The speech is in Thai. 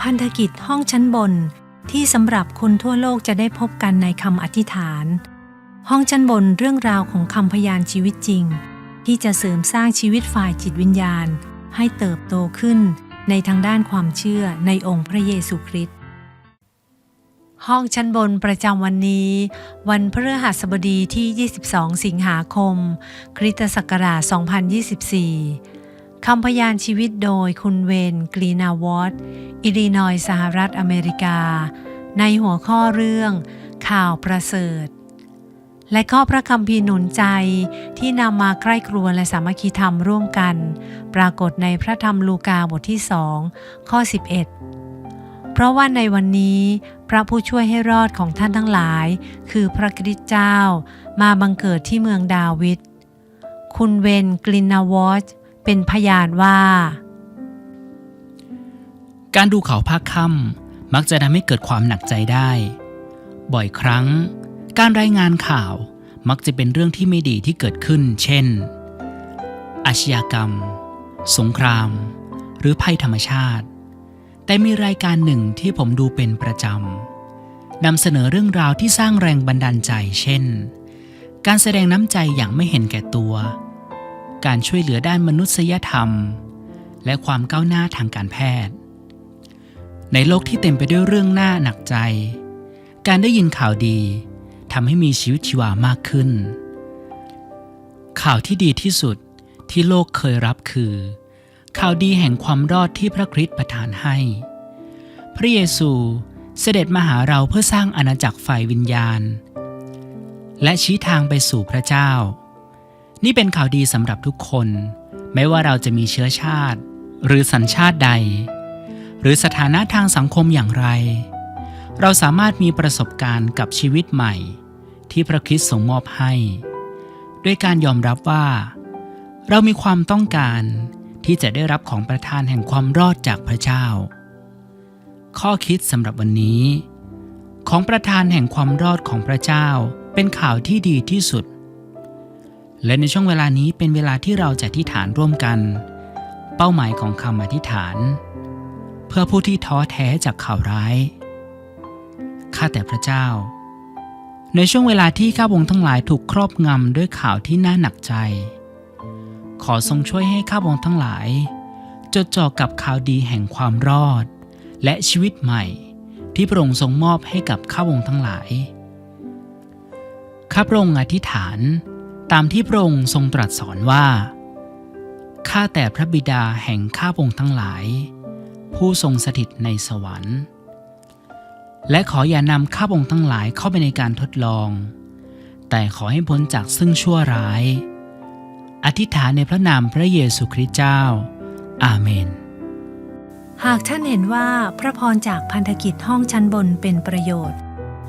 พันธกิจห้องชั้นบนที่สำหรับคนทั่วโลกจะได้พบกันในคำอธิษฐาน ห้องชั้นบนเรื่องราวของคำพยานชีวิตจริง ที่จะเสริมสร้างชีวิตฝ่ายจิตวิญญาณ ให้เติบโตขึ้นในทางด้านความเชื่อในองค์พระเยซูคริสต์ห้องชั้นบนประจำวันนี้ วันพฤหัสบดีที่ 22 สิงหาคม คริสตศักราช 2024 คำพยานชีวิตโดยคุณเวนกรีนาวอตอิลลินอยส์สหรัฐอเมริกา ในหัวข้อเรื่อง ข่าวประเสริฐ และข้อพระคำพีร์หนุนใจที่นำมาใกล้ครัวและสามัคคีธรรมร่วมกัน ปรากฏในพระธรรมลูกาบทที่สองข้อ 11 เพราะว่าในวันนี้พระผู้ช่วยให้รอดของท่านทั้งหลาย คือพระคริสต์เจ้ามาบังเกิดที่เมืองดาวิดคุณเวนกลินนาวอช เป็นพยานว่า การดูข่าวภาคค่ำมักจะทำให้เกิดความหนักใจได้ บ่อยครั้ง การรายงานข่าวมักจะเป็นเรื่องที่ไม่ดีที่เกิดขึ้น เช่น อาชญากรรม สงคราม หรือภัยธรรมชาติ แต่มีรายการหนึ่งที่ผมดูเป็นประจำนำเสนอเรื่องราวที่สร้างแรงบันดาลใจ เช่น การแสดงน้ำใจอย่างไม่เห็นแก่ตัว การช่วยเหลือด้านมนุษยธรรม และความก้าวหน้าทางการแพทย์ ในโลกที่เต็มไปด้วยเรื่องหน่าหนักใจ การได้ยินข่าวดีทำให้มีชีวิตชีวามากขึ้น ข่าวที่ดีที่สุดที่โลกเคยรับคือ ข่าวดีแห่งความรอดที่พระคริสต์ประทานให้ พระเยซูเสด็จมาหาเราเพื่อสร้างอาณาจักรฝ่ายวิญญาณ และชี้ทางไปสู่พระเจ้า นี่เป็นข่าวดีสำหรับทุกคน ไม่ว่าเราจะมีเชื้อชาติ หรือสัญชาติใด หรือสถานะทางสังคมอย่างไร เราสามารถมีประสบการณ์กับชีวิตใหม่ ที่พระคริสต์ทรงมอบให้ ด้วยการยอมรับว่า เรามีความต้องการที่จะได้รับของประทานแห่งความรอดจากพระเจ้า ข้อคิดสำหรับวันนี้ ของประทานแห่งความรอดของพระเจ้าเป็นข่าวที่ดีที่สุด และในช่วงเวลานี้เป็นเวลาที่เราจะอธิษฐานร่วมกัน เป้าหมายของคำอธิษฐาน เพื่อผู้ที่ท้อแท้จากข่าวร้าย ข้าแต่พระเจ้า ในช่วงเวลาที่ข้าพงทั้งหลายถูกครอบงำด้วยข่าวที่น่าหนักใจ ขอทรงช่วยให้ข้าพงทั้งหลาย จดจ่อกับข่าวดีแห่งความรอด และชีวิตใหม่ ที่พระองค์ทรงมอบให้กับข้าพงทั้งหลายข้าพระองค์อธิษฐาน ตามที่พระองค์ทรงตรัสสอนว่า ข้าแต่พระบิดาแห่งข้าพงทั้งหลาย ผู้ทรงสถิตในสวรรค์ และขออย่านำข้าพงทั้งหลายเข้าไปในการทดลอง แต่ขอให้พ้นจากซึ่งชั่วร้าย อธิษฐานในพระนามพระเยซูคริสต์เจ้า อาเมน หากท่านเห็นว่าพระพรจากพันธกิจห้องชั้นบนเป็นประโยชน์